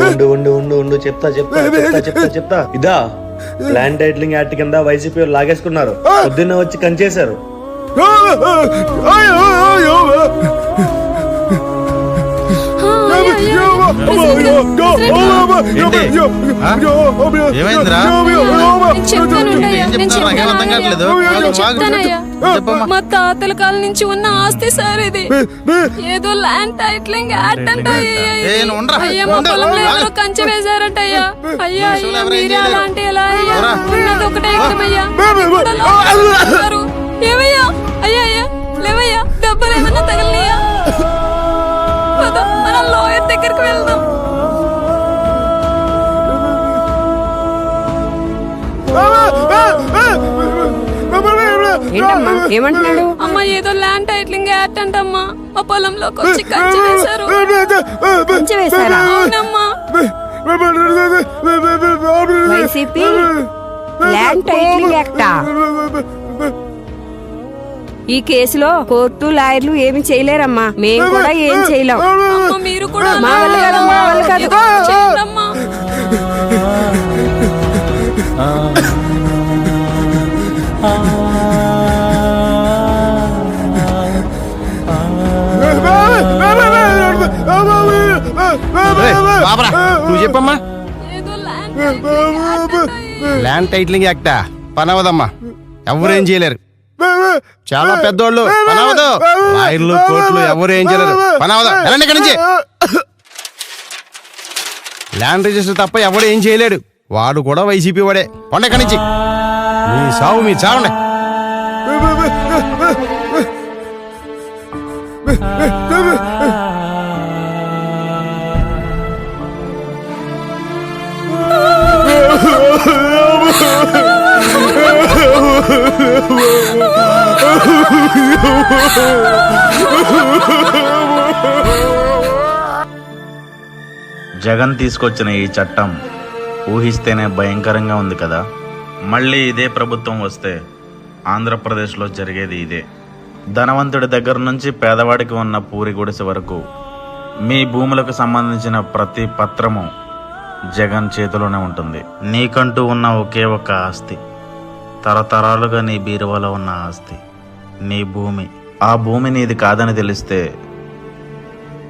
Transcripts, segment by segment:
ఉండు ఉండు ఉండు ఉండు ఉండు చెప్తా చెప్తా చెప్తా చెప్తా చెప్తా ఇదా ల్యాండ్ టైటిలింగ్ యాక్ట్ కింద వైసీపీ లాగేసుకున్నారు పొద్దున్నే వచ్చి కంచేశారు మా తాతల కాలం నుంచి ఉన్న ఆస్తి సార్ ఇది. ఏదో ల్యాండ్ టైటిలింగ్ యాక్ట్ అంట? అయ్యా. మా పొలంలో. ఎవరో కంచె వేశారంట అయ్యా. అయ్యా మీరే చేయలేరు. అలా అంటే ఎలా అయ్యా? ఉన్నది ఒకటే. ఏమయ్యా? అయ్యా అయ్యా లేవయ్యా డబ్బులు ఏమన్నా తగలనియా? పద మనం లాయర్ దగ్గరికి వెళ్దాం. ఏంటమ్మా? ఏమంటున్నాడు? అమ్మ ఏదో ల్యాండ్ టైటిలింగ్ యాక్ట్ అంటమ్మా. మా పొలంలోకి వచ్చి కంచె వేశారు. కొంచెం వేశారా? అవునమ్మా. వైసీపీ ల్యాండ్ టైటిలింగ్ యాక్టా ఈ కేసులో కోర్టు లాయర్లు ఏమి చేయలేరమ్మా. మేము కూడా ఏం చేయలేం. అమ్మ మీరు కూడా మా వల్ల కాదు, నువ్వు చెప్పమ్మా ల్యాండ్ టైటిలింగ్ యాక్ట్ పనవదమ్మా ఎవరేం చేయలేరు చాలా పెద్దోళ్ళు పనవదు లాయర్లు కోర్టులు ఎవరు ఏం చేయలేరు పనవదు వెళ్ళండి ఇక్కడి నుంచి ల్యాండ్ రిజిస్టర్ తప్ప ఎవడు ఏం చేయలేడు వాడు కూడా వైసీపీ వాడే పండ ఇక్కడి నుంచి మీ సావు మీ చావండి జగన్ తీసుకొచ్చిన ఈ చట్టం ఊహిస్తేనే భయంకరంగా ఉంది కదా. మళ్ళీ ఇదే ప్రభుత్వం వస్తే ఆంధ్రప్రదేశ్లో జరిగేది ఇదే. ధనవంతుడి దగ్గర నుంచి పేదవాడికి ఉన్న పూరి గుడిసె వరకు మీ భూములకు సంబంధించిన ప్రతి పత్రము జగన్ చేతిలోనే ఉంటుంది. నీకంటూ ఉన్న ఒకే ఒక ఆస్తి. తరతరాలుగా నీ బీరువాలో ఉన్న ఆస్తి నీ భూమి. ఆ భూమి నీది కాదని తెలిస్తే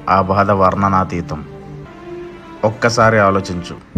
ఆ బాధ వర్ణనాతీతం. ఒక్కసారి ఆలోచించు.